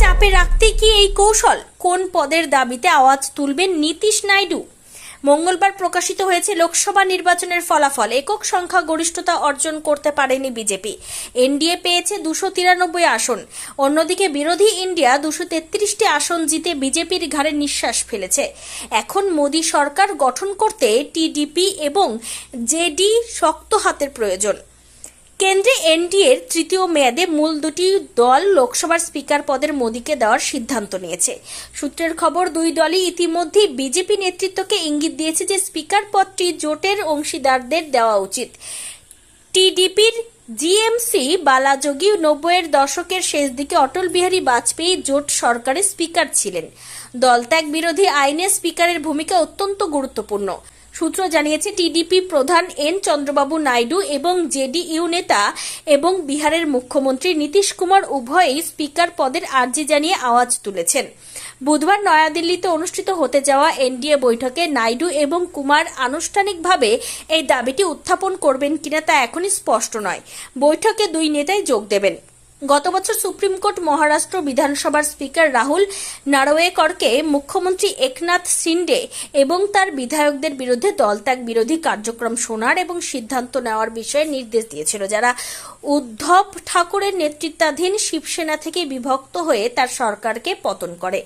চাপে রাখতে কি এই কৌশল কোন পদের দাবিতে আওয়াজ তুলবেন নীতিশ নাইডু? মঙ্গলবার প্রকাশিত হয়েছে লোকসভা নির্বাচনের ফলাফল। একক সংখ্যা গরিষ্ঠতা অর্জন করতে পারেনি বিজেপি। এনডিএ পেয়েছে দুশো তিরানব্বই আসন। অন্যদিকে বিরোধী ইন্ডিয়া দুশো তেত্রিশটি আসন জিতে বিজেপির ঘাড়ে নিঃশ্বাস ফেলেছে। এখন মোদী সরকার গঠন করতে টিডিপি এবং জেডি শক্ত হাতের প্রয়োজন। কেন্দ্রে এনডিএর তৃতীয় মেয়াদে মূল দুটি দল লোকসভার স্পিকার পদের মোদীকে দেওয়ার সিদ্ধান্ত নিয়েছে। সূত্রের খবর, দুই দলই ইতিমধ্যেই বিজেপি নেতৃত্বকে ইঙ্গিত দিয়েছে যে স্পিকার পদটি জোটের অংশীদারদের দেওয়া উচিত। টিডিপির জিএমসি বালাযোগী নব্বইয়ের দশকের শেষ দিকে অটল বিহারী বাজপেয়ী জোট সরকারের স্পিকার ছিলেন। দলত্যাগ বিরোধী আইনে স্পিকারের ভূমিকা অত্যন্ত গুরুত্বপূর্ণ। সূত্র জানিয়েছে, টিডিপি প্রধান এন চন্দ্রবাবু নাইডু এবং জেডিইউ নেতা এবং বিহারের মুখ্যমন্ত্রী নীতিশ কুমার উভয়ই স্পিকার পদের আর্জি জানিয়ে আওয়াজ তুলেছেন। বুধবার নয়াদিল্লিতে অনুষ্ঠিত হতে যাওয়া এনডিএ বৈঠকে নাইডু এবং কুমার আনুষ্ঠানিকভাবে এই দাবিটি উত্থাপন করবেন কিনা তা এখনই স্পষ্ট নয়। বৈঠকে দুই নেতাই যোগ দেবেন। গত বছর সুপ্রিম কোর্ট মহারাষ্ট্র বিধানসভার স্পিকার রাহুল নারওয়েকরকে মুখ্যমন্ত্রী একনাথ সিন্ডে এবং তার বিধায়কদের বিরুদ্ধে দলত্যাগ বিরোধী কার্যক্রম শোনার এবং সিদ্ধান্ত নেওয়ার বিষয়ে নির্দেশ দিয়েছিল, যারা উদ্ধব ঠাকুরের নেতৃত্বাধীন শিবসেনা থেকে বিভক্ত হয়ে তার সরকারকে পতন করে।